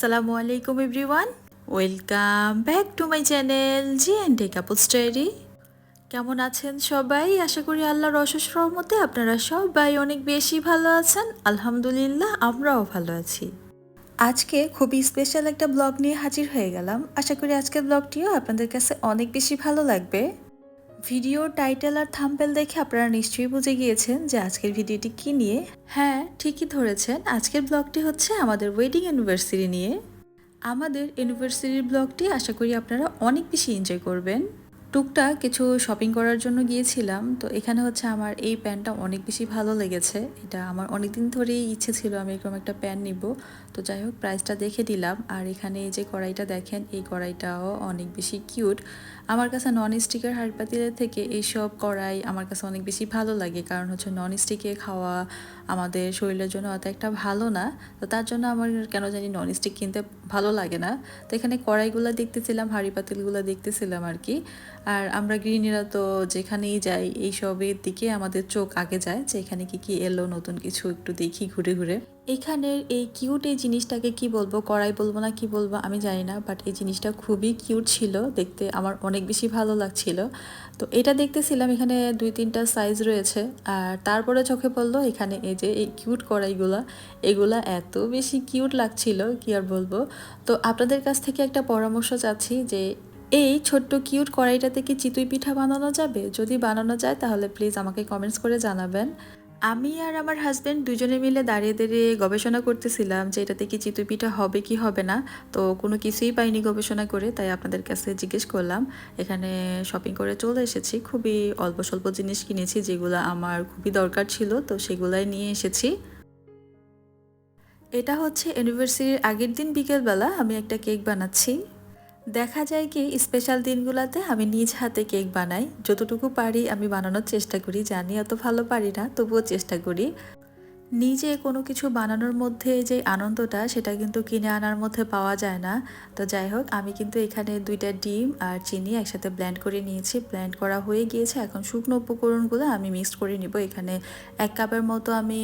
আসসালামু আলাইকুম everyone. Welcome back to my channel G and ups diary কেমন আছেন সবাই? আশা করি আল্লাহর অশেষ রহমতে আপনারা সবাই অনেক বেশি ভালো আছেন। আলহামদুলিল্লাহ, আমরাও ভালো আছি। আজকে খুবই স্পেশাল একটা ব্লগ নিয়ে হাজির হয়ে গেলাম। আশা করি আজকের ব্লগটিও আপনাদের কাছে অনেক বেশি ভালো লাগবে। ভিডিও টাইটেল আর থাম্পেল দেখে আপনারা নিশ্চয়ই বুঝে গিয়েছেন যে আজকের ভিডিওটি কি নিয়ে। হ্যাঁ ঠিকই ধরেছেন। আজকের ব্লগটি হচ্ছে আমাদের ওয়েডিং অ্যানিভার্সারি নিয়ে। আমাদের অ্যানিভার্সারির ব্লগটি আশা করি আপনারা অনেক বেশি এনজয় করবেন। টুকটাক কিছু শপিং করার জন্য গিয়েছিলাম, তো এখানে হচ্ছে আমার এই প্যান্টটা অনেক বেশি ভালো লেগেছে। এটা আমার অনেক দিন ধরেই ইচ্ছে ছিল আমি এরকম একটা প্যান্ট নিব। তো যাই হোক প্রাইসটা দেখে দিলাম। আর এখানে এই যে কড়াইটা দেখেন, এই কড়াইটাও অনেক বেশি কিউট আমার কাছে নন স্টিকের হাঁড়ি পাতিলের থেকে এইসব কড়াই আমার কাছে অনেক বেশি ভালো লাগে। কারণ হচ্ছে নন স্টিকে খাওয়া আমাদের শরীরের জন্য অত একটা ভালো না। তো তার জন্য আমার কেন জানি নন স্টিক কিনতে ভালো লাগে না। তো এখানে কড়াইগুলো দেখতেছিলাম হাঁড়ি পাতিলগুলো দেখতেছিলাম আর কি। আর আমরা গৃহিণীরা তো যেখানেই যাই, এইসবের দিকে আমাদের চোখ আগে যায় যে এখানে কি কি এলো, নতুন কিছু একটু দেখি ঘুরে ঘুরে। এখানের এই কিউট এই জিনিসটাকে কি বলব, কড়াই বলব না কি বলব আমি জানি না বাট এই জিনিসটা খুবই কিউট ছিল, দেখতে আমার অনেক বেশি ভালো লাগছিল। তো এটা দেখতেছিলাম, এখানে দুই তিনটা সাইজ রয়েছে, আর তারপরে চোখে পড়ল এখানে এই যে এই কিউট কড়াইগুলা, এগুলা এত বেশি কিউট লাগছিল, কি আর বলব? তো আপনাদের কাছ থেকে একটা পরামর্শ চাচ্ছি যে, এই ছোট্ট কিউট কড়াইটাতে কি চিতুই পিঠা বানানো যাবে? যদি বানানো যায় তাহলে প্লিজ আমাকে কমেন্টস করে জানাবেন। আমি আর আমার হাজব্যান্ড দুজনে মিলে দাঁড়িয়ে দাঁড়িয়ে গবেষণা করতেছিলাম যে এটাতে কি চিতই পিঠা হবে, কি হবে না। তো কোনো কিছুই পাইনি গবেষণা করে, তাই আপনাদের কাছে জিজ্ঞেস করলাম। এখানে শপিং করে চলে এসেছি। খুবই অল্প স্বল্প জিনিস কিনেছি যেগুলো আমার খুবই দরকার ছিল, তো সেগুলাই নিয়ে এসেছি। এটা হচ্ছে অ্যানিভার্সারির আগের দিন বিকেলবেলা আমি একটা কেক বানাচ্ছি। দেখা যায় কি স্পেশাল দিনগুলোতে আমি নিজ হাতে কেক বানাই। যতটুকু পারি আমি বানানোর চেষ্টা করি, জানি অত ভালো পারি না, তবুও চেষ্টা করি। নিজে কোনো কিছু বানানোর মধ্যে যে আনন্দটা, সেটা কিন্তু কিনে আনার মধ্যে পাওয়া যায় না। তো যাই হোক, আমি কিন্তু এখানে দুইটা ডিম আর চিনি একসাথে ব্ল্যান্ড করে নিয়েছি। ব্ল্যান্ড করা হয়ে গিয়েছে। এখন শুকনো উপকরণগুলো আমি মিক্সড করে নিব। এখানে এক কাপের মতো আমি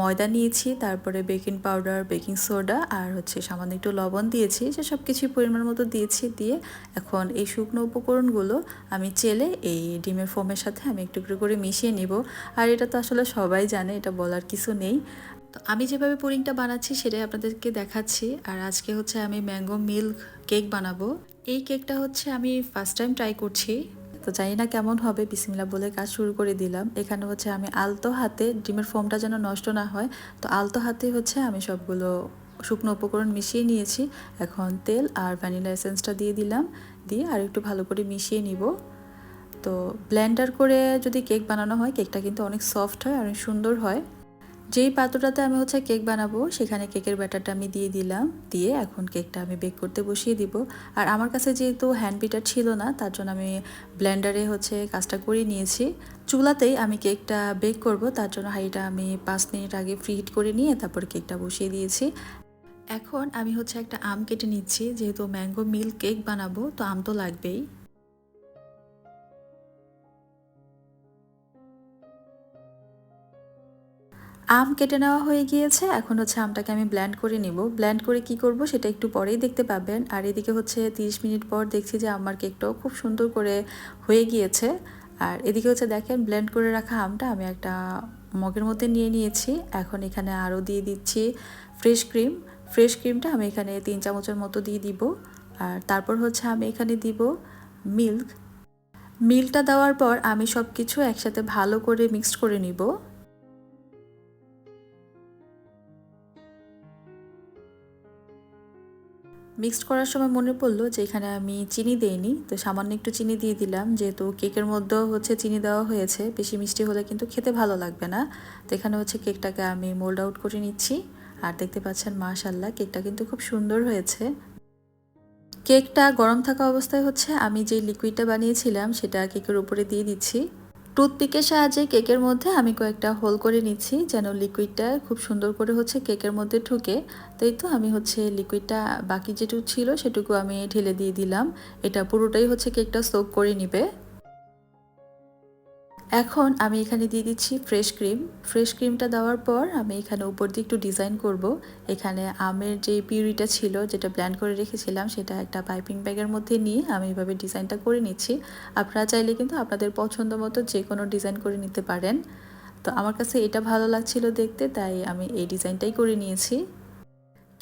ময়দা নিয়েছি, তারপরে বেকিং পাউডার বেকিং সোডা আর হচ্ছে সামান্য একটু লবণ দিয়েছি। যে সব কিছুই পরিমাণ মতো দিয়েছি, দিয়ে এখন এই শুকনো উপকরণগুলো আমি চেলে এই ডিমের ফোমের সাথে আমি একটু একটু করে মিশিয়ে নিব। আর এটা তো আসলে সবাই জানে, এটা বলার কিছু নেই। তো আমি যেভাবে পুডিংটা বানাচ্ছি সেটাই আপনাদেরকে দেখাচ্ছি। আর আজকে হচ্ছে আমি ম্যাঙ্গো মিল্ক কেক বানাবো। এই কেকটা হচ্ছে আমি ফার্স্ট টাইম ট্রাই করছি। তো জানি না কেমন হবে বিসমিল্লা বলে কাজ শুরু করে দিলাম। এখানে হচ্ছে আমি আলতো হাতে, ডিমের ফোমটা যেন নষ্ট না হয়, তো আলতো হাতে হচ্ছে আমি সবগুলো শুকনো উপকরণ মিশিয়ে নিয়েছি। এখন তেল আর ভ্যানিলা এসেন্সটা দিয়ে দিলাম। দিয়ে আর একটু ভালো করে মিশিয়ে নিব। তো ব্লেন্ডার করে যদি কেক বানানো হয়, কেকটা কিন্তু অনেক সফট হয়, অনেক সুন্দর হয়। যেই পাত্রটাতে আমি হচ্ছে কেক বানাবো, সেখানে কেকের ব্যাটারটা আমি দিয়ে দিলাম। দিয়ে এখন কেকটা আমি বেক করতে বসিয়ে দিব। আর আমার কাছে যেহেতু হ্যান্ড বিটার ছিল না, তার জন্য আমি ব্লেন্ডারে হচ্ছে কাজটা করে নিয়েছি। চুলাতেই আমি কেকটা বেক করব, তার জন্য হাঁড়িটা আমি পাঁচ মিনিট আগে ফ্রি হিট করে নিয়ে তারপর কেকটা বসিয়ে দিয়েছি। এখন আমি হচ্ছে একটা আম কেটে নিচ্ছি, যেহেতু ম্যাঙ্গো মিল্ক কেক বানাবো, তো আম তো লাগবেই। আম কেটে নেওয়া হয়ে গিয়েছে। এখন হচ্ছে আমটাকে আমি ব্ল্যান্ড করে নিব। ব্ল্যান্ড করে কি করব সেটা একটু পরেই দেখতে পাবেন। আর এদিকে হচ্ছে 30 মিনিট পর দেখছি যে আমার কেকটাও খুব সুন্দর করে হয়ে গিয়েছে। আর এদিকে হচ্ছে দেখেন ব্লেন্ড করে রাখা আমটা আমি একটা মগের মধ্যে নিয়ে নিয়েছি। এখন এখানে আরও দিয়ে দিচ্ছি ফ্রেশ ক্রিম ফ্রেশ ক্রিমটা আমি এখানে তিন চামচের মতো দিয়ে দিব। আর তারপর হচ্ছে আমি এখানে দিব মিল্ক মিল্কটা দেওয়ার পর আমি সব কিছু একসাথে ভালো করে মিক্সড করে নিব। মিক্সড করার সময় মনে পড়ল যে এখানে আমি চিনি দেইনি, তো সামান্য একটু চিনি দিয়ে দিলাম, যেহেতু কেকের মধ্যেও হচ্ছে চিনি দেওয়া হয়েছে, বেশি মিষ্টি হলে কিন্তু খেতে ভালো লাগবে না। তো এখানে হচ্ছে কেকটাকে আমি মোল্ড আউট করে নিচ্ছি, আর দেখতে পাচ্ছেন মাশাল্লাহ কেকটা কিন্তু খুব সুন্দর হয়েছে। কেকটা গরম থাকা অবস্থায় হচ্ছে আমি যে লিকুইডটা বানিয়েছিলাম, সেটা কেকের উপরে দিয়ে দিচ্ছি। টুথপিকের সাহায্যে কেকের মধ্যে আমি কয়েকটা হোল করে নিচ্ছি, যেন লিকুইডটা খুব সুন্দর করে হচ্ছে কেকের মধ্যে ঢুকে। তাই তো আমি হচ্ছে লিকুইডটা বাকি যেটুকু ছিল সেটুকু আমি ঢেলে দিয়ে দিলাম। এটা পুরোটাই হচ্ছে কেকটা সোক করে নিবে। এখন আমি এখানে দিয়ে দিচ্ছি ফ্রেশ ক্রিম ফ্রেশ ক্রিমটা দেওয়ার পর আমি এখানে উপর দিয়ে একটু ডিজাইন করব। এখানে আমের যে পিউরিটা ছিল, যেটা ব্ল্যান্ড করে রেখেছিলাম, সেটা একটা পাইপিং ব্যাগের মধ্যে নিয়ে আমি এভাবে ডিজাইনটা করে নিচ্ছি। আপনারা চাইলে কিন্তু আপনাদের পছন্দ মতো যে কোনো ডিজাইন করে নিতে পারেন। তো আমার কাছে এটা ভালো লাগছিল দেখতে, তাই আমি এই ডিজাইনটাই করে নিয়েছি।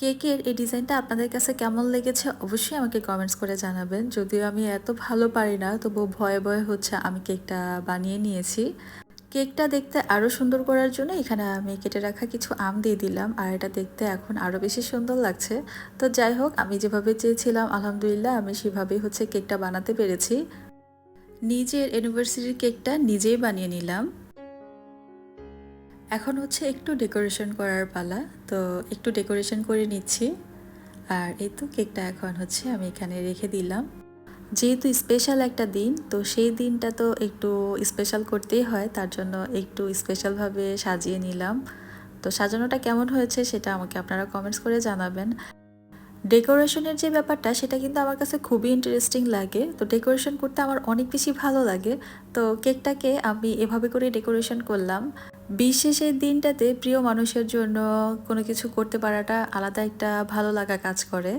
কেকের এই ডিজাইনটা আপনাদের কাছে কেমন লেগেছে অবশ্যই আমাকে কমেন্টস করে জানাবেন। যদিও আমি এত ভালো পারি না তবু ভয়ে ভয়ে হচ্ছে আমি কেকটা বানিয়ে নিয়েছি। কেকটা দেখতে আরও সুন্দর করার জন্য এখানে আমি কেটে রাখা কিছু আম দিয়ে দিলাম, আর এটা দেখতে এখন আরও বেশি সুন্দর লাগছে। তো যাই হোক, আমি যেভাবে চেয়েছিলাম, আলহামদুলিল্লাহ আমি সেভাবেই হচ্ছে কেকটা বানাতে পেরেছি। নিজের ইউনিভার্সিটির কেকটা নিজেই বানিয়ে নিলাম। এখন হচ্ছে একটু ডেকোরেশন করার পালা, তো একটু ডেকোরেশন করে নিচ্ছি। আর এই তো কেকটা এখন হচ্ছে আমি এখানে রেখে দিলাম। যেহেতু স্পেশাল একটা দিন, তো সেই দিনটা তো একটু স্পেশাল করতেই হয়, তার জন্য একটু স্পেশালভাবে সাজিয়ে নিলাম। তো সাজানোটা কেমন হয়েছে সেটা আমাকে আপনারা কমেন্টস করে জানাবেন। ডেকোরেশনের যে ব্যাপারটা, সেটা কিন্তু আমার কাছে খুবই ইন্টারেস্টিং লাগে। তো ডেকোরেশন করতে আমার অনেক বেশি ভালো লাগে। তো কেকটাকে আমি এভাবে করে ডেকোরেশন করলাম। বিশেষ এই দিনটাতে প্রিয় মানুষের জন্য কোনো কিছু করতে পারাটা আলাদা একটা ভালো লাগা কাজ করে।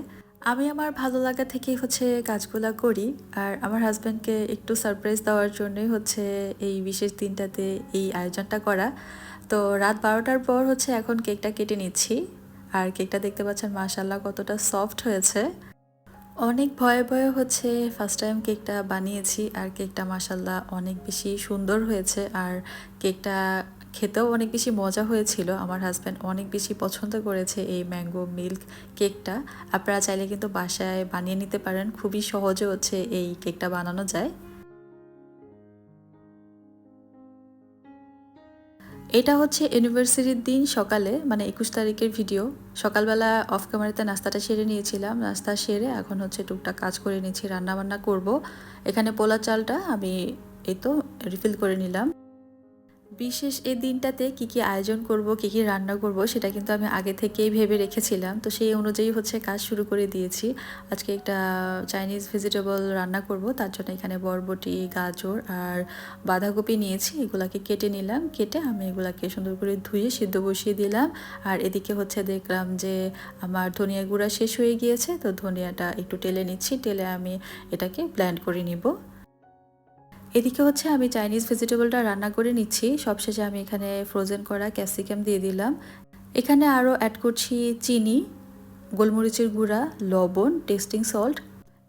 আমি আমার ভালো লাগা থেকেই হচ্ছে কাজগুলো করি আর আমার হাজব্যান্ডকে একটু সারপ্রাইজ দেওয়ার জন্যই হচ্ছে এই বিশেষ দিনটাতে এই আয়োজনটা করা। তো রাত বারোটার পর হচ্ছে এখন কেকটা কেটে নিচ্ছি আর কেকটা দেখতে পাচ্ছেন মাশাল্লাহ কতটা সফট হয়েছে। অনেক ভয়ে ভয়ে হচ্ছে ফার্স্ট টাইম কেকটা বানিয়েছি আর কেকটা মাসাল্লাহ অনেক বেশি সুন্দর হয়েছে আর কেকটা খেতেও অনেক বেশি মজা হয়েছিল। আমার হাজব্যান্ড অনেক বেশি পছন্দ করেছে এই ম্যাঙ্গো মিল্ক কেকটা আপনারা চাইলে কিন্তু বাসায় বানিয়ে নিতে পারেন। খুবই সহজে হচ্ছে এই কেকটা বানানো যায়। এটা হচ্ছে ইউনিভার্সিটির দিন সকালে মানে একুশ তারিখের ভিডিও সকালবেলা অফ ক্যামেরাতে নাস্তাটা সেরে নিয়েছিলাম। নাস্তা সেরে এখন হচ্ছে টুকটাক কাজ করে নিয়েছি রান্নাবান্না করব। এখানে পোলা চালটা আমি এই তো রিফিল করে নিলাম। বিশেষ এই দিনটাতে কি কি আয়োজন করব, কি কি রান্না করব, সেটা কিন্তু আমি আগে থেকেই ভেবে রেখেছিলাম। তো সেই অনুযায়ী হচ্ছে কাজ শুরু করে দিয়েছি। আজকে একটা চাইনিজ ভেজিটেবল রান্না করব, তার জন্য এখানে বরবটি, গাজর আর বাঁধাকপি নিয়েছি। এগুলাকে কেটে নিলাম, কেটে আমি এগুলাকে সুন্দর করে ধুয়ে সিদ্ধ বসিয়ে দিলাম। আর এদিকে হচ্ছে দেখলাম যে আমার ধনিয়া গুঁড়া শেষ হয়ে গিয়েছে, তো ধনিয়াটা একটু টেলে নিচ্ছি, টেলে আমি এটাকে ব্ল্যান্ড করে নিব। এদিকে হচ্ছে আমি চাইনিজ ভেজিটেবলটা রান্না করে নিচ্ছি। সবশেষে আমি এখানে ফ্রোজেন করা ক্যাপসিকাম দিয়ে দিলাম। এখানে আরও অ্যাড করছি চিনি, গোলমরিচের গুঁড়া, লবণ টেস্টিং সল্ট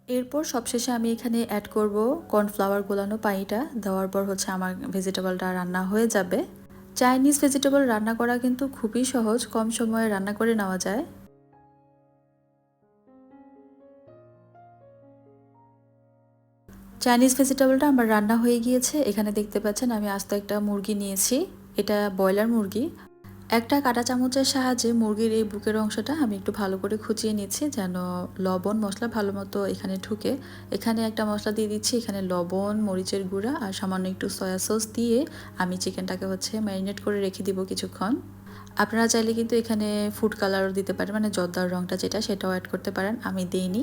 এরপর সবশেষে আমি এখানে অ্যাড করব কর্নফ্লাওয়ার গোলানো পানিটা। দেওয়ার পর হচ্ছে আমার ভেজিটেবলটা রান্না হয়ে যাবে। চাইনিজ ভেজিটেবল রান্না করা কিন্তু খুবই সহজ, কম সময়ে রান্না করে নেওয়া যায়। চাইনিজ ভেজিটেবলটা আমার রান্না হয়ে গিয়েছে। এখানে দেখতে পাচ্ছেন আমি আস্ত একটা মুরগি নিয়েছি। এটা ব্রয়লার মুরগি। একটা কাটা চামচের সাহায্যে মুরগির এই বুকের অংশটা আমি একটু ভালো করে খুঁচিয়ে নিচ্ছি যেন লবণ মশলা ভালো মতো এখানে ঢুকে। এখানে একটা মশলা দিয়ে দিচ্ছি, এখানে লবণ, মরিচের গুঁড়া আর সামান্য একটু সয়া সস দিয়ে আমি চিকেনটাকে হচ্ছে ম্যারিনেট করে রেখে দিব কিছুক্ষণ। আপনারা চাইলে কিন্তু এখানে ফুড কালারও দিতে পারেন মানে জর্দার রঙটা যেটা, সেটাও অ্যাড করতে পারেন। আমি দিইনি।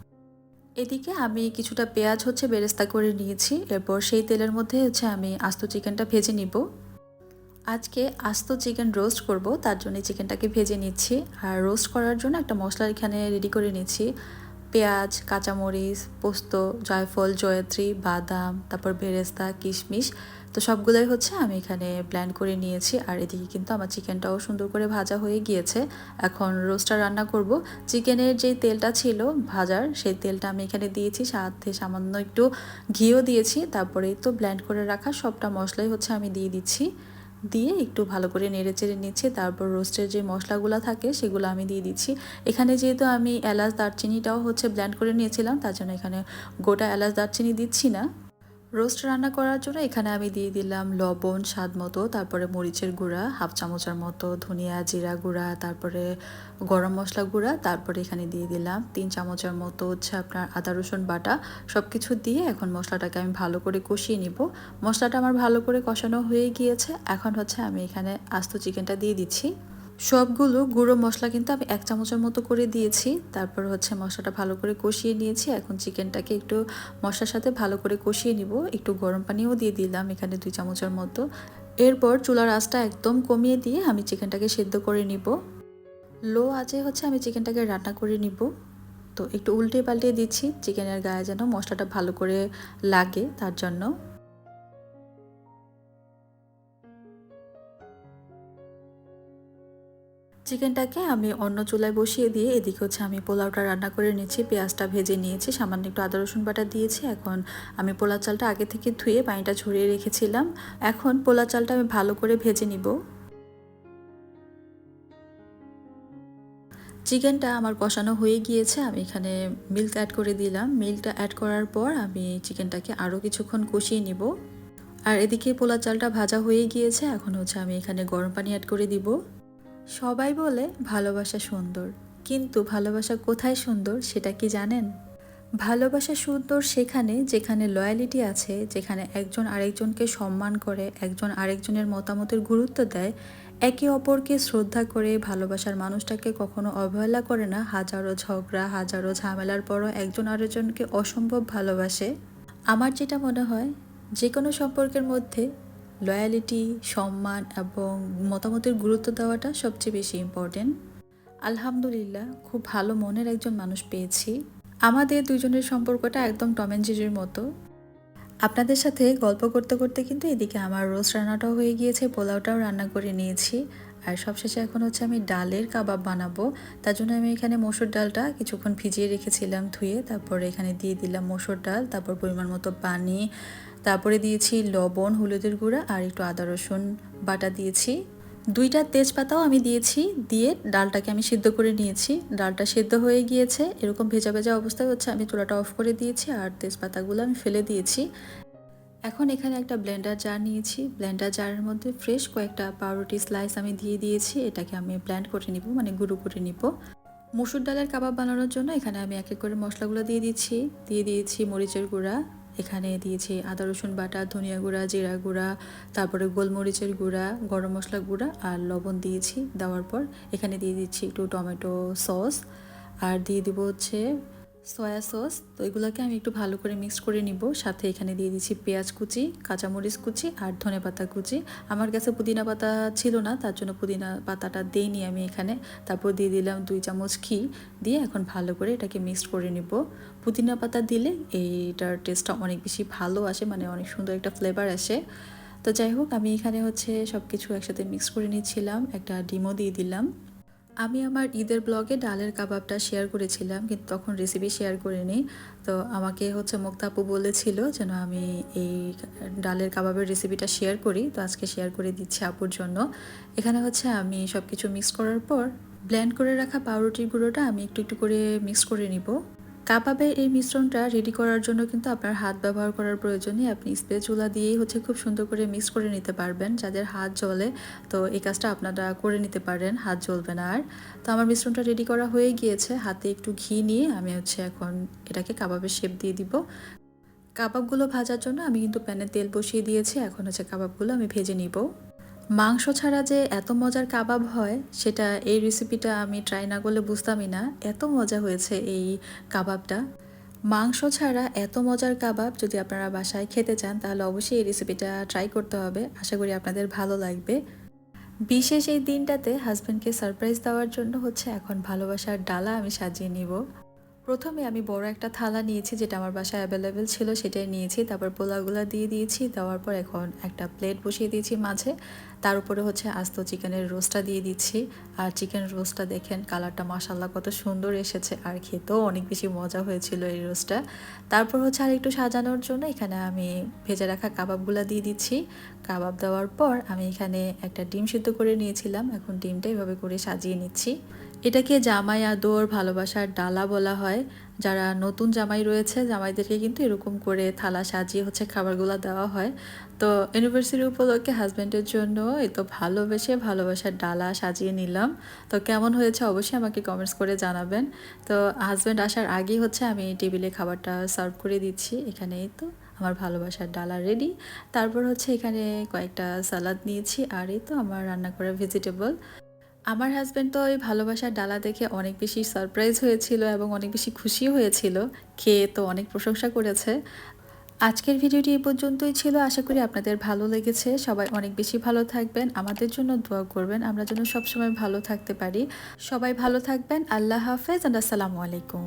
এদিকে আমি কিছুটা পেঁয়াজ হচ্ছে বেরেস্তা করে নিয়েছি। এরপর সেই তেলের মধ্যে হচ্ছে আমি আস্ত চিকেনটা ভেজে নিব। আজকে আস্ত চিকেন রোস্ট করব, তার জন্য চিকেনটাকে ভেজে নিচ্ছি। আর রোস্ট করার জন্য একটা মশলা এখানে রেডি করে নিচ্ছি। পেঁয়াজ, কাঁচামরিচ, পোস্ত, জয়ফল, জয়ত্রী, বাদাম, তারপর বেরেস্তা, কিশমিশ, তো সবগুলোই হচ্ছে আমি এখানে ব্ল্যান্ড করে নিয়েছি। আর এদিকে কিন্তু আমার চিকেনটাও সুন্দর করে ভাজা হয়ে গিয়েছে। এখন রোস্টার রান্না করব। চিকেনের যে তেলটা ছিল ভাজার, সেই তেলটা আমি এখানে দিয়েছি। সাথে সামান্য একটু ঘিও দিয়েছি। তারপরে তো ব্ল্যান্ড করে রাখা সবটা মশলাই হচ্ছে আমি দিয়ে দিচ্ছি। দিয়ে একটু ভালো করে নেড়ে চেড়ে নিচ্ছি। তারপর রোস্টের যে মশলাগুলো থাকে, সেগুলো আমি দিয়ে দিচ্ছি। এখানে যেহেতু আমি এলাচ, দারচিনিটাও হচ্ছে ব্ল্যান্ড করে নিয়েছিলাম, তার জন্য এখানে গোটা এলাচ, দারচিনি দিচ্ছি না। রোস্ট রান্না করার জন্য এখানে আমি দিয়ে দিলাম লবণ, স্বাদ মতো, তারপরে মরিচের গুঁড়া, হাফ চামচের মতো ধনিয়া জিরা গুঁড়া, তারপরে গরম মশলা গুঁড়া, তারপরে এখানে দিয়ে দিলাম তিন চামচের মতো হচ্ছে আপনার আদা, রসুন বাটা। সব কিছু দিয়ে এখন মশলাটাকে আমি ভালো করে কষিয়ে নিব। মশলাটা আমার ভালো করে কষানো হয়ে গিয়েছে। এখন হচ্ছে আমি এখানে আস্ত চিকেনটা দিয়ে দিচ্ছি। সবগুলো গুঁড়ো মশলা কিন্তু আমি এক চামচের মতো করে দিয়েছি। তারপর হচ্ছে মশলাটা ভালো করে কষিয়ে নিয়েছি। এখন চিকেনটাকে একটু মশলার সাথে ভালো করে কষিয়ে নিব। একটু গরম পানিও দিয়ে দিলাম এখানে দুই চামচের মতো। এরপর চুলার আঁচটা একদম কমিয়ে দিয়ে আমি চিকেনটাকে সেদ্ধ করে নিব। লো আঁচে হচ্ছে আমি চিকেনটাকে রান্না করে নিব। তো একটু উল্টে পাল্টে দিচ্ছি। চিকেনের গায়ে যেন মশলাটা ভালো করে লাগে তার জন্য। চিকেনটাকে আমি অন্য চুলায় বসিয়ে দিয়ে এদিকে হচ্ছে আমি পোলাওটা রান্না করে নিয়েছি, পেঁয়াজটা ভেজে নিয়েছি, সামান্য একটু আদা, রসুন বাটা দিয়েছি। এখন আমি পোলা চালটা আগে থেকে ধুয়ে পানিটা ঝরিয়ে রেখেছিলাম। এখন পোলা চালটা আমি ভালো করে ভেজে নিব। চিকেনটা আমার কষানো হয়ে গিয়েছে, আমি এখানে মিল্ক অ্যাড করে দিলাম। মিল্কটা অ্যাড করার পর আমি চিকেনটাকে আরও কিছুক্ষণ কষিয়ে নিব। আর এদিকে পোলা চালটা ভাজা হয়ে গিয়েছে, এখন হচ্ছে আমি এখানে গরম পানি অ্যাড করে দিব। সবাই বলে ভালোবাসা সুন্দর, কিন্তু ভালোবাসা কোথায় সুন্দর সেটা কি জানেন? ভালোবাসা সুন্দর সেখানে যেখানে লয়ালিটি আছে, যেখানে একজন আরেকজনকে সম্মান করে, একজন আরেকজনের মতামতের গুরুত্ব দেয়, একে অপরকে শ্রদ্ধা করে ভালোবাসার মানুষটাকে কখনো অবহেলা করে না। হাজারো ঝগড়া, হাজারো ঝামেলার পরও একজন আরেকজনকে অসম্ভব ভালোবাসে। আমার যেটা মনে হয়, যে কোনো সম্পর্কের মধ্যে লয়ালিটি সম্মান এবং মতামতের গুরুত্ব দেওয়াটা সবচেয়ে বেশি ইম্পর্টেন্ট আলহামদুলিল্লাহ, খুব ভালো মনের একজন মানুষ পেয়েছি। আমাদের দুজনের সম্পর্কটা একদম টমেঞ্জিরির মতো। আপনাদের সাথে গল্প করতে করতে কিন্তু এদিকে আমার রোস্ট রান্নাটাও হয়ে গিয়েছে, পোলাওটাও রান্না করে নিয়েছি। আর সবশেষে এখন হচ্ছে আমি ডালের কাবাব বানাবো। তার জন্য আমি এখানে মসুর ডালটা কিছুক্ষণ ভিজিয়ে রেখেছিলাম ধুয়ে, তারপরে এখানে দিয়ে দিলাম মসুর ডাল, তারপর পরিমাণ মতো পানি তারপরে দিয়েছি লবণ, হলুদের গুঁড়া আর একটু আদা, রসুন বাটা দিয়েছি। দুইটা তেজপাতাও আমি দিয়েছি, দিয়ে ডালটাকে আমি সিদ্ধ করে নিয়েছি। ডালটা সিদ্ধ হয়ে গিয়েছে, এরকম ভেজা ভেজা অবস্থায় হচ্ছে আমি চুলাটা অফ করে দিয়েছি আর তেজপাতাগুলো আমি ফেলে দিয়েছি। এখন এখানে একটা ব্লেন্ডার জার নিয়েছি। ব্লেন্ডার জারের মধ্যে ফ্রেশ কয়েকটা পাউরুটি স্লাইস আমি দিয়ে দিয়েছি, এটাকে আমি ব্ল্যান্ড করে নিব মানে গুঁড়ো করে নিব। মুসুর ডালের কাবাব বানানোর জন্য এখানে আমি এক এক করে মশলাগুলো দিয়ে দিচ্ছি। দিয়ে দিয়েছি মরিচের গুঁড়া এখানে দিয়েছি আদা, রসুন বাটা, ধনিয়া গুঁড়া, জিরা গুঁড়া, তারপরে গোলমরিচের গুঁড়া, গরম মশলা গুঁড়া আর লবণ দিয়েছি। দেওয়ার পর এখানে দিয়ে দিচ্ছি একটু টমেটো সস। আর দিয়ে দিব হচ্ছে সয়া সস, তো এগুলোকে আমি একটু ভালো করে মিক্স করে নিব। সাথে এখানে দিয়ে দিচ্ছি পেঁয়াজ কুচি, কাঁচামরিচ কুচি আর ধনে পাতা কুচি। আমার কাছে পুদিনা পাতা ছিল না, তার জন্য পুদিনা পাতাটা দিইনি আমি এখানে। তারপর দিয়ে দিলাম দুই চামচ ঘি দিয়ে এখন ভালো করে এটাকে মিক্সড করে নিব। পুদিনা পাতা দিলে এইটার টেস্টটা অনেক বেশি ভালো আসে মানে অনেক সুন্দর একটা ফ্লেভার আসে। তো যাই হোক, আমি এখানে হচ্ছে সব কিছু একসাথে মিক্স করে নিচ্ছিলাম। একটা ডিমও দিয়ে দিলাম। আমি আমার ঈদের ব্লগে ডালের কাবাবটা শেয়ার করেছিলাম, কিন্তু তখন রেসিপি শেয়ার করিনি। তো আমাকে হচ্ছে মুক্তাপু বলেছিল যেন আমি এই ডালের কাবাবের রেসিপিটা শেয়ার করি। তো আজকে শেয়ার করে দিচ্ছি আপুর জন্য। এখানে হচ্ছে আমি সব কিছু মিক্স করার পর ব্ল্যান্ড করে রাখা পাউরুটির গুঁড়োটা আমি একটু একটু করে মিক্স করে নিব। কাবাবের এই মিশ্রণটা রেডি করার জন্য কিন্তু আপনার হাত ব্যবহার করার প্রয়োজনই। আপনি স্প্রে চুলা দিয়েই হচ্ছে খুব সুন্দর করে মিক্স করে নিতে পারবেন। যাদের হাত জ্বলে, তো এই কাজটা আপনারা করে নিতে পারেন, হাত জ্বলবে না আর। তো আমার মিশ্রণটা রেডি করা হয়ে গিয়েছে। হাতে একটু ঘি নিয়ে আমি হচ্ছে এখন এটাকে কাবাবের শেপ দিয়ে দিব। কাবাবগুলো ভাজার জন্য আমি কিন্তু প্যানে তেল বসিয়ে দিয়েছি। এখন হচ্ছে কাবাবগুলো আমি ভেজে নিব। মাংস ছাড়া যে এত মজার কাবাব হয়, সেটা এই রেসিপিটা আমি ট্রাই না করলে বুঝতামই না। এত মজা হয়েছে এই কাবাবটা। মাংস ছাড়া এত মজার কাবাব যদি আপনারা বাসায় খেতে চান, তাহলে অবশ্যই এই রেসিপিটা ট্রাই করতে হবে। আশা করি আপনাদের ভালো লাগবে। বিশেষ এই দিনটাতে হাজব্যান্ডকে সারপ্রাইজ দেওয়ার জন্য হচ্ছে এখন ভালোবাসার ডালা আমি সাজিয়ে নিব। প্রথমে আমি বড় একটা থালা নিয়েছি যেটা আমার বাসায় অ্যাভেলেবেল ছিল, সেটাই নিয়েছি। তারপর পোলাগুলা দিয়ে দিয়েছি, দেওয়ার পর এখন একটা প্লেট বসিয়ে দিয়েছি মাঝে। তার উপরে হচ্ছে আস্ত চিকেনের রোস্টটা দিয়ে দিচ্ছি। আর চিকেন রোস্টটা দেখেন কালারটা মাসাল্লাহ কত সুন্দর এসেছে। আর খেতেও অনেক বেশি মজা হয়েছিল এই রোস্টটা তারপর হচ্ছে আর একটু সাজানোর জন্য এখানে আমি ভেজে রাখা কাবাবগুলা দিয়ে দিচ্ছি। কাবাব দেওয়ার পর আমি এখানে একটা ডিম সিদ্ধ করে নিয়েছিলাম। এখন ডিমটা এভাবে করে সাজিয়ে নিচ্ছি। এটাকে জামাই আদর, ভালোবাসার ডালা বলা হয়। যারা নতুন জামাই রয়েছে, জামাইদেরকে কিন্তু এরকম করে থালা সাজিয়ে হচ্ছে খাবারগুলো দেওয়া হয়। তো ইউনিভার্সিটি উপলক্ষে হাজব্যান্ডের জন্য এ তো ভালোবেসে ভালোবাসার ডালা সাজিয়ে নিলাম। তো কেমন হয়েছে অবশ্যই আমাকে কমেন্টস করে জানাবেন। তো হাজব্যান্ড আসার আগেই হচ্ছে আমি টেবিলে খাবারটা সার্ভ করে দিচ্ছি। এখানেই তো আমার ভালোবাসার ডালা রেডি তারপর হচ্ছে এখানে কয়েকটা সালাদ নিয়েছি আর এই তো আমার রান্না করা ভেজিটেবল আমার হাজব্যান্ড তো ওই ভালোবাসার ডালা দেখে অনেক বেশি সারপ্রাইজ হয়েছিল এবং অনেক বেশি খুশি হয়েছিল। খেয়ে তো অনেক প্রশংসা করেছে। আজকের ভিডিওটি এই পর্যন্তই ছিল। আশা করি আপনাদের ভালো লেগেছে। সবাই অনেক বেশি ভালো থাকবেন। আমাদের জন্য দোয়া করবেন। আমরা যেন সবসময় ভালো থাকতে পারি। সবাই ভালো থাকবেন। আল্লাহ হাফেজ। অ্যান্ড আসসালামু আলাইকুম।